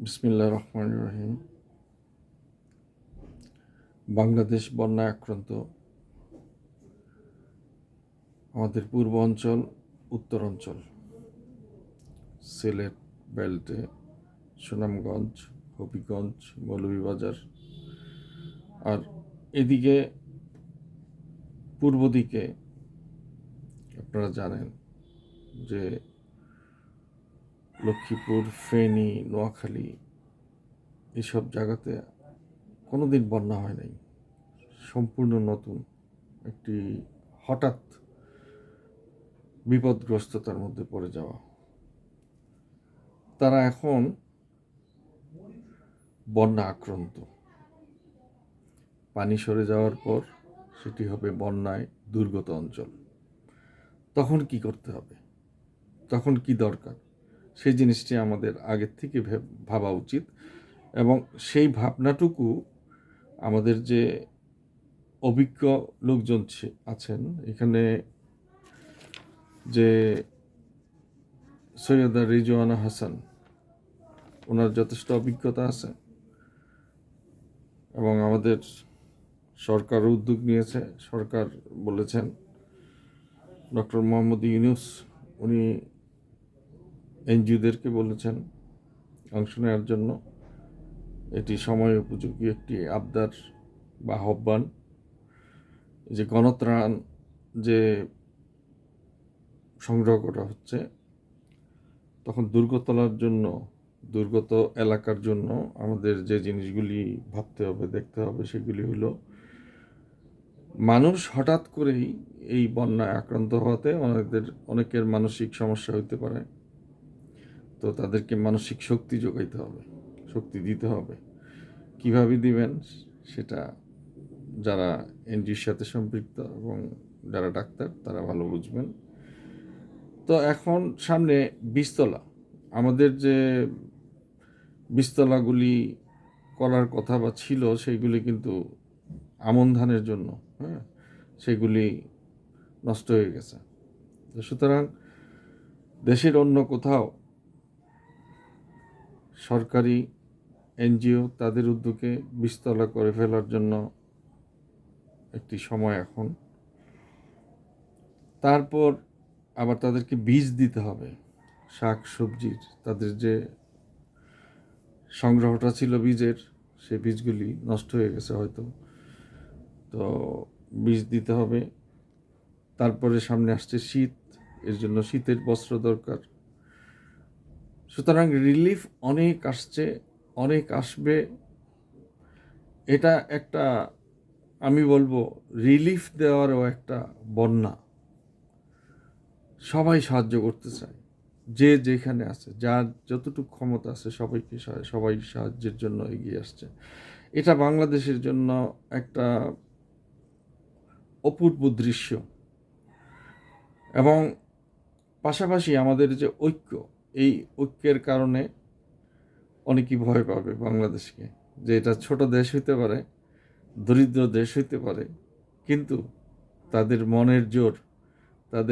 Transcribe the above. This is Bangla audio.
বিসমিল্লাহ রহমান রহিম বাংলাদেশ বন্যায় আক্রান্ত। আমাদের পূর্ব অঞ্চল, উত্তর অঞ্চল। সিলেট বেল্টে, সুনামগঞ্জ, হবিগঞ্জ, মৌলভীবাজার। আর এদিকে, পূর্ব দিকে আপনারা জানেন যে লক্ষ্মীপুর, ফেনী, নোয়াখালী এসব জায়গাতে কোনো দিন বন্যা হয় নাই। সম্পূর্ণ নতুন। একটি হঠাৎ বিপদগ্রস্ততার মধ্যে পড়ে যাওয়া। তারা এখন বন্যা আক্রান্ত। পানি সরে যাওয়ার পর সেটি হবে বন্যায় দুর্গত অঞ্চল। তখন কি করতে হবে? তখন কি দরকার? সেই জিনিসটি আমাদের আগের থেকে ভাবা উচিত এবং সেই ভাবনাটুকু আমাদের যে অভিজ্ঞ লোকজন আছেন, এখানে যে সৈয়দা রিজওয়ানা হাসান, ওনার যথেষ্ট অভিজ্ঞতা আছে এবং আমাদের সরকার উদ্যোগ নিয়েছে, সরকার বলেছেন, ডক্টর মোহাম্মদ ইউনুস, উনি এনজিওদেরকে বলেছেন অংশ নেওয়ার জন্য এটি সময় উপযোগী একটি আবদার বা আহ্বান। যে গণত্রাণ যে সংগ্রহ করা হচ্ছে, তখন দুর্গতলার জন্য, দুর্গত এলাকার জন্য আমাদের যে জিনিসগুলি ভাবতে হবে, দেখতে হবে, সেগুলি হলো মানুষ হঠাৎ করেই এই বন্যায় আক্রান্ত হওয়াতে অনেকদের অনেকের মানসিক সমস্যা হতে পারে। তো তাদেরকে মানসিক শক্তি যোগাইতে হবে, শক্তি দিতে হবে। কীভাবে দিবেন সেটা যারা এনজিওর সাথে সম্পৃক্ত এবং যারা ডাক্তার, তারা ভালো বুঝবেন। তো এখন সামনে বিস্তলা আমাদের যে বিস্তলাগুলি করার কথা বা ছিল, সেইগুলি কিন্তু আমন ধানের জন্য হ্যাঁ? সেগুলি নষ্ট হয়ে গেছে। সুতরাং দেশের অন্য কোথাও সরকারি এনজিও তাদের উদ্যোগে বিস্তলা করে ফেলার জন্য একটি সময় এখন। তারপর আবার তাদেরকে বীজ দিতে হবে। শাক, সবজির তাদের যে সংগ্রহটা ছিল বীজের সেই বীজগুলি নষ্ট হয়ে গেছে হয়তো। তো বীজ দিতে হবে। তারপরে সামনে আসছে শীত, এর জন্য শীতের বস্ত্র দরকার। সুতরাং রিলিফ অনেক আসছে, অনেক আসবে। এটা একটা, আমি বলব রিলিফ দেওয়ারও একটা বন্যা। সবাই সাহায্য করতে চায়, যে যেখানে আছে, যার যতটুকু ক্ষমতা আছে, সবাইকে সবাই সাহায্যের জন্য এগিয়ে আসছে। এটা বাংলাদেশের জন্য একটা অপূর্ব দৃশ্য। এবং পাশাপাশি আমাদের যে ঐক্য এই ঐক্যের কারণে অনেকেই ভয় পাবে বাংলাদেশকে যে এটা ছোট দেশ হইতে পারে, দরিদ্র দেশ হইতে পারে, কিন্তু তাদের মনের জোর, তাদের